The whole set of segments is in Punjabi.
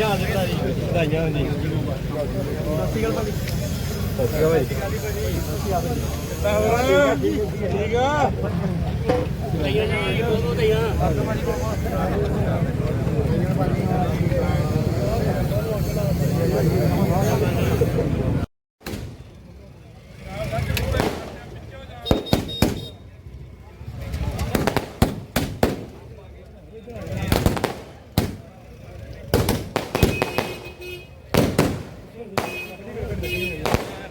ਵਧਾਈਆਂ ਜੀ ਸਤਿ ਸ਼੍ਰੀ ਅਕਾਲ। ਭਾਈ ਠੀਕ ਆ ਸਰਦਾਰ ਭਗਤ ਸਿੰਘ ਮਾਨ ਸਰਦਾਰ ਭਗਤ ਸਿੰਘ ਮਾਨ ਸਰਦਾਰ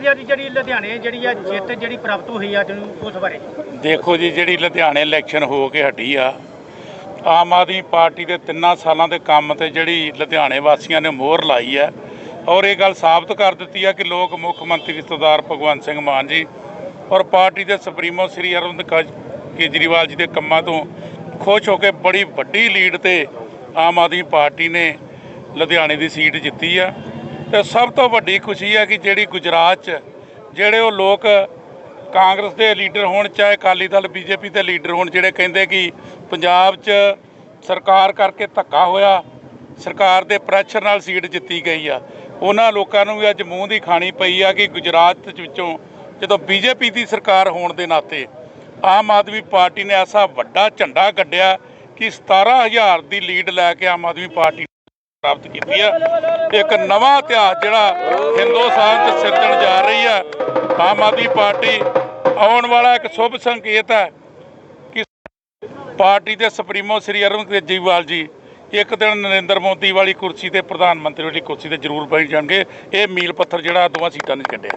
ਕੀ ਦੀ ਜਿਹੜੀ ਲੁਧਿਆਣੇ ਜਿਹੜੀ ਆ ਜਿੱਤ ਜਿਹੜੀ ਪ੍ਰਾਪਤ ਹੋਈ ਆ ਉਸ ਬਾਰੇ। ਦੇਖੋ ਜੀ, ਜਿਹੜੀ ਲੁਧਿਆਣੇ ਇਲੈਕਸ਼ਨ ਹੋ ਕੇ ਹਟੀ ਆ, ਆਮ ਆਦਮੀ ਪਾਰਟੀ ਦੇ ਤਿੰਨਾਂ ਸਾਲਾਂ ਦੇ ਕੰਮ ਤੇ ਜਿਹੜੀ ਲੁਧਿਆਣੇ ਵਾਸੀਆਂ ਨੇ ਮੋਹਰ ਲਾਈ ਹੈ ਔਰ ਇਹ ਗੱਲ ਸਾਬਤ ਕਰ ਦਿੱਤੀ ਹੈ ਕਿ ਲੋਕ ਮੁੱਖ ਮੰਤਰੀ ਸਰਦਾਰ ਭਗਵੰਤ ਸਿੰਘ ਮਾਨ ਜੀ ਔਰ ਪਾਰਟੀ ਦੇ ਸੁਪਰੀਮੋ ਸ੍ਰੀ ਅਰਵਿੰਦ ਕੇਜ- ਕੇਜਰੀਵਾਲ ਜੀ ਦੇ ਕੰਮਾਂ ਤੋਂ ਖੁਸ਼ ਹੋ ਕੇ ਬੜੀ ਵੱਡੀ ਲੀਡ ਤੇ ਆਮ ਆਦਮੀ ਪਾਰਟੀ ਨੇ ਲੁਧਿਆਣੇ ਦੀ ਸੀਟ ਜਿੱਤੀ ਆ। ਤੇ ਸਭ ਤੋਂ ਵੱਡੀ ਖੁਸ਼ੀ ਹੈ ਕਿ ਜਿਹੜੀ ਗੁਜਰਾਤ 'ਚ ਜਿਹੜੇ ਉਹ ਲੋਕ ਕਾਂਗਰਸ ਦੇ ਲੀਡਰ ਹੋਣ, ਚਾਹੇ ਅਕਾਲੀ ਦਲ, ਬੀਜੇਪੀ ਦੇ ਲੀਡਰ ਹੋਣ, ਜਿਹੜੇ ਕਹਿੰਦੇ ਕਿ ਪੰਜਾਬ 'ਚ ਸਰਕਾਰ ਕਰਕੇ ਧੱਕਾ ਹੋਇਆ, ਸਰਕਾਰ ਦੇ ਪ੍ਰੈਸ਼ਰ ਨਾਲ ਸੀਟ ਜਿੱਤੀ ਗਈ ਆ। ਉਹਨਾਂ ਲੋਕਾਂ ਨੂੰ ਵੀ ਅੱਜ ਮੂੰਹ ਦੀ ਖਾਣੀ ਪਈ ਆ ਕਿ ਗੁਜਰਾਤ ਵਿੱਚੋਂ ਜਦੋਂ ਬੀਜੇਪੀ ਦੀ ਸਰਕਾਰ ਹੋਣ ਦੇ ਨਾਤੇ ਆਮ ਆਦਮੀ ਪਾਰਟੀ ਨੇ ਐਸਾ ਵੱਡਾ ਝੰਡਾ ਗੱਡਿਆ ਕਿ 17000 ਦੀ ਲੀਡ ਲੈ ਕੇ ਆਮ ਆਦਮੀ ਪਾਰਟੀ ਪ੍ਰਾਪਤ ਕੀਤੀ ਆ। ਇੱਕ ਨਵਾਂ ਇਤਿਹਾਸ ਜਿਹੜਾ ਹਿੰਦੁਸਤਾਨ 'ਚ ਸਿਰਜਣ ਜਾ ਰਹੀ ਆ। ਆਮ ਆਦਮੀ ਪਾਰਟੀ ਆਉਣ ਵਾਲਾ ਇੱਕ ਸ਼ੁਭ ਸੰਕੇਤ ਹੈ ਕਿ ਪਾਰਟੀ ਦੇ ਸੁਪਰੀਮੋ ਸ੍ਰੀ ਅਰਵਿੰਦ ਕੇਜਰੀਵਾਲ ਜੀ ਇੱਕ ਦਿਨ ਨਰਿੰਦਰ ਮੋਦੀ ਵਾਲੀ ਕੁਰਸੀ ਤੇ ਪ੍ਰਧਾਨ ਮੰਤਰੀ ਵਾਲੀ ਕੁਰਸੀ ਤੇ ਜ਼ਰੂਰ ਬੈਠ ਜਾਣਗੇ। ਇਹ ਮੀਲ ਪੱਥਰ ਜਿਹੜਾ ਦੋਵਾਂ ਸੀਟਾਂ ਨੇ ਕੱਢਿਆ